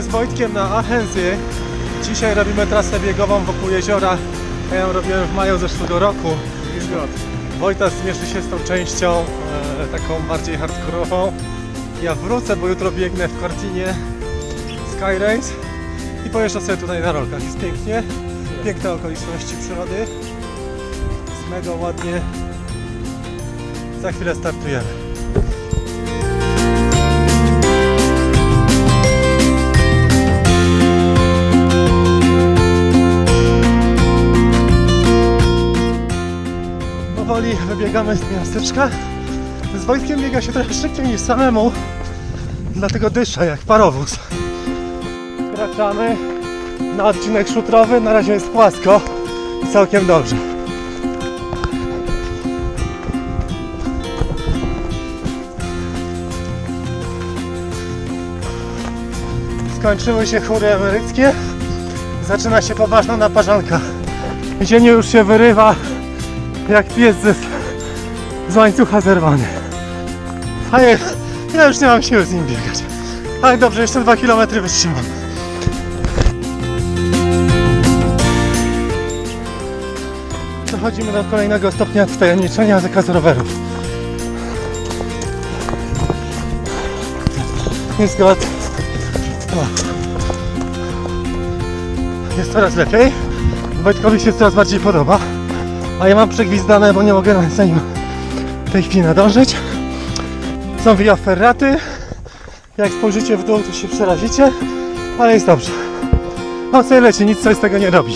Wojtkiem na Achensy. Dzisiaj robimy trasę biegową wokół jeziora. Ja ją robiłem w maju zeszłego roku. Wojtas zmierzy się z tą częścią e, taką bardziej hardkorową. Ja wrócę, bo jutro biegnę w Cortinie Sky Race i pojeżdżę sobie tutaj na rolkach. Jest pięknie, piękne okoliczności przyrody. Jest mega ładnie. Za chwilę startujemy. Wybiegamy z miasteczka. Z Wojtkiem biega się trochę szybciej niż samemu, dlatego dyszę jak parowóz. Wkraczamy na odcinek szutrowy, na razie jest płasko i całkiem dobrze. Skończyły się chóry emeryckie, zaczyna się poważna naparzanka. Zienie już się wyrywa jak pies z, z łańcucha zerwany. A ja, ja już nie mam siły z nim biegać. Ale dobrze, jeszcze dwa kilometry wytrzymam. Dochodzimy do kolejnego stopnia wtajemniczenia zakazu rowerów. Jest god. Jest coraz lepiej. Wojtkowi się coraz bardziej podoba. A ja mam przegwizdane, bo nie mogę na za nim w tej chwili nadążyć. Są via ferraty. Jak spojrzycie w dół, to się przerazicie, ale jest dobrze. O co leci, nic coś z tego nie robi.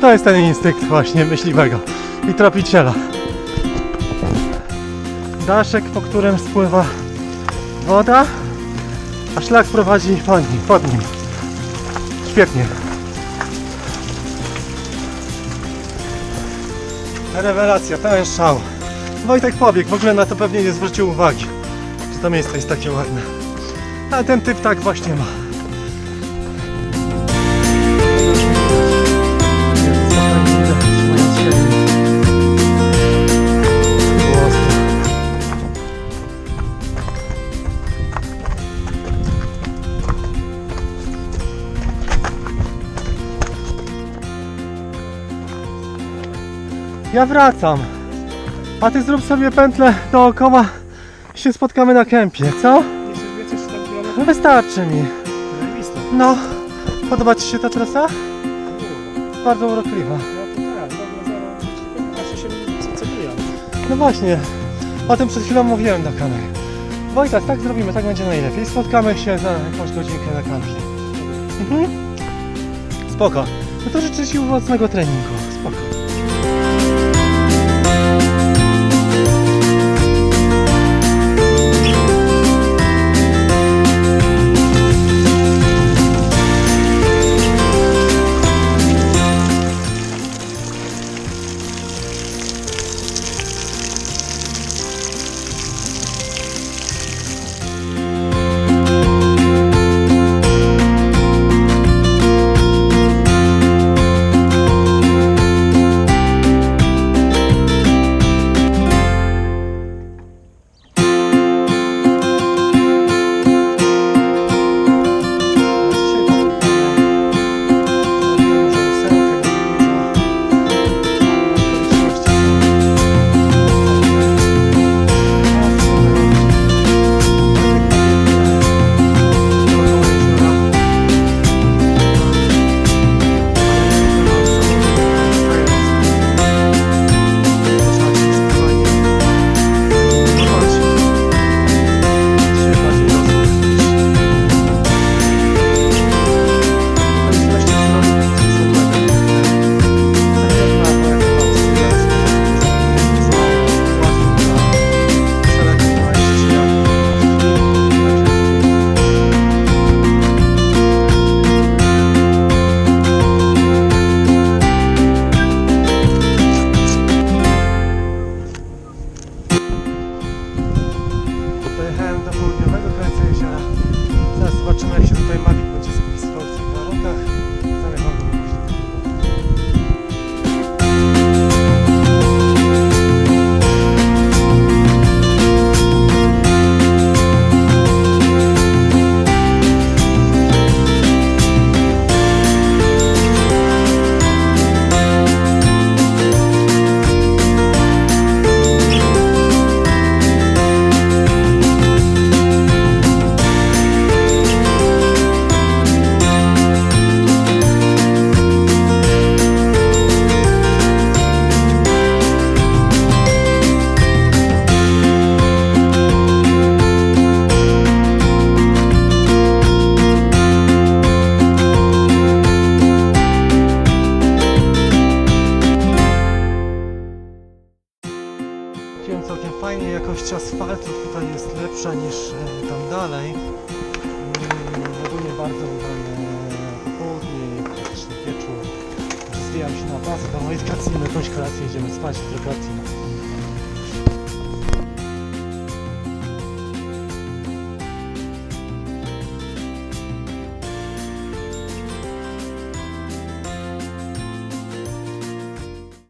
To jest ten instynkt właśnie myśliwego i tropiciela. Daszek, po którym spływa woda, a szlak prowadzi po nim, pod nim. Świetnie. Rewelacja, pełen szał. Wojtek pobiegł, w ogóle na to pewnie nie zwrócił uwagi, że to miejsce jest takie ładne. A ten typ tak właśnie ma. Ja wracam. A ty zrób sobie pętlę dookoła się spotkamy na kempie, co? Jeszcze więcej 7 km? Wystarczy mi. No, podoba ci się ta trasa? Bardzo urokliwa. No to tak, właśnie się. No właśnie, o tym przed chwilą mówiłem do kamery. Wojtas, tak zrobimy, tak będzie najlepiej. Spotkamy się za jakąś godzinkę na kampie. Mhm. Spoko. No to życzę Ci owocnego treningu. dalej. Mm, ogólnie bardzo udane popołudnie, praktyczny wieczór. Zwijam się na pasy do mojej stacji, na jakąś kolację, idziemy spać w restauracji.